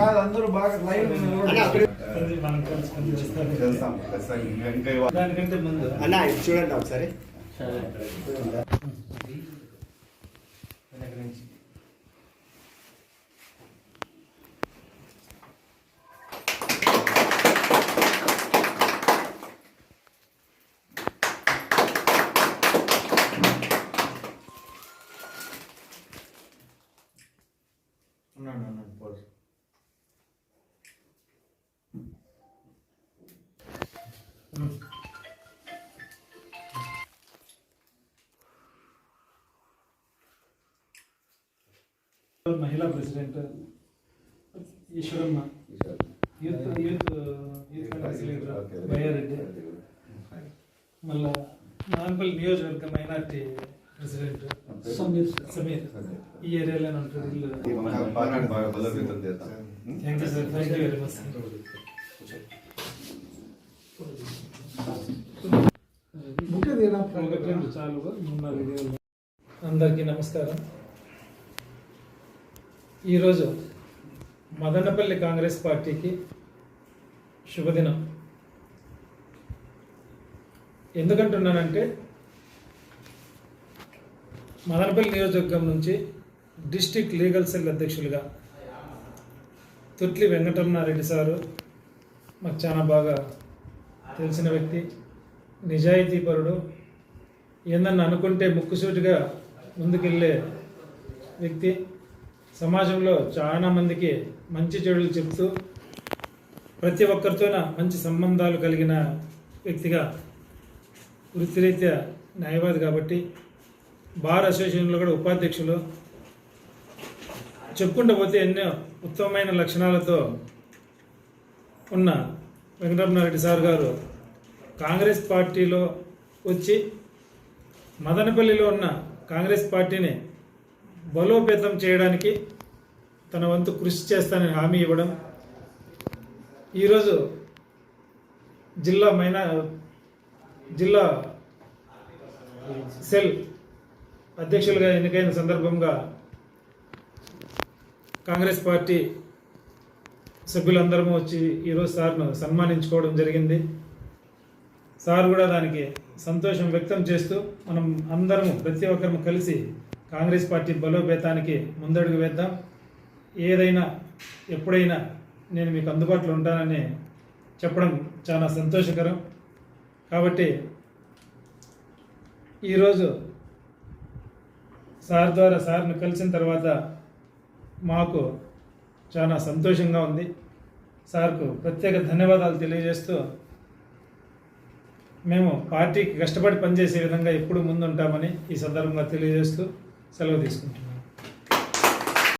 కాదు అందరూ బాగా లైవ్. దానికంటే ముందు. అన్న చూడండి ఒకసారి. ಮಹಿಳಾ president Eshwaramma. Youth youth youth Bayyareddy ಮಲ್ಲ ನಾಂಪಲ್ ನಿಯೋಜಕವರ್ಗ ಮೈನಾರಿಟಿ ಪ್ರೆಸಿಡೆಂಟ್ ಸಮೀರ್ ಸಮೀರ್. ಈ ಏರಿಯಾಲೇ ನಂತರ ಇಲ್ಲಿ. Thank you sir thank you very much sir అందరికీ నమస్కారం. ఈరోజు మదనపల్లి కాంగ్రెస్ పార్టీకి శుభదినం. ఎందుకంటున్నానంటే మదనపల్లి నియోజకవర్గం నుంచి డిస్టిక్ లీగల్ సెల్ అధ్యక్షులుగా తుట్లి వెంకటరమణారెడ్డి సారు మాకు చాలా బాగా తెలిసిన వ్యక్తి నిజాయితీపరుడు ఏందన్నా అనుకుంటే ముక్కుసూటిగా ముందుకెళ్ళే వ్యక్తి. సమాజంలో చాలా మందికి మంచి చెడులు చెప్తూ ప్రతి ఒక్కరితోన మంచి సంబంధాలు కలిగిన వ్యక్తిగా వృత్తిరీత్యా న్యాయవాది కాబట్టి బార్ అసోసియేషన్లో కూడా ఉపాధ్యక్షులు. చెప్పుకుంటూ పోతే ఎన్నో ఉత్తమమైన లక్షణాలతో ఉన్న వెంకటరమణారెడ్డి సార్ గారు కాంగ్రెస్ పార్టీలో వచ్చి మదనపల్లిలో ఉన్న కాంగ్రెస్ పార్టీని బలోపేతం చేయడానికి తన వంతు కృషి చేస్తానని హామీ ఇవ్వడం. ఈరోజు జిల్లా మైనా జిల్లా సెల్ అధ్యక్షులుగా ఎన్నికైన సందర్భంగా కాంగ్రెస్ పార్టీ సభ్యులందరము వచ్చి ఈరోజు సార్ను సన్మానించుకోవడం జరిగింది. సార్ కూడా దానికి సంతోషం వ్యక్తం చేస్తూ మనం అందరము ప్రతి ఒక్కరము కలిసి కాంగ్రెస్ పార్టీ బలోపేతానికి ముందడుగు వేద్దాం. ఏదైనా ఎప్పుడైనా నేను మీకు అందుబాటులో ఉంటానని చెప్పడం చాలా సంతోషకరం. కాబట్టి ఈరోజు సార్ ద్వారా సార్ను కలిసిన తర్వాత మాకు చాలా సంతోషంగా ఉంది. సార్కు ప్రత్యేక ధన్యవాదాలు తెలియజేస్తూ మేము పార్టీకి కష్టపడి పనిచేసే విధంగా ఎప్పుడు ముందుంటామని ఈ సందర్భంగా తెలియజేస్తూ సెలవు తీసుకుంటాం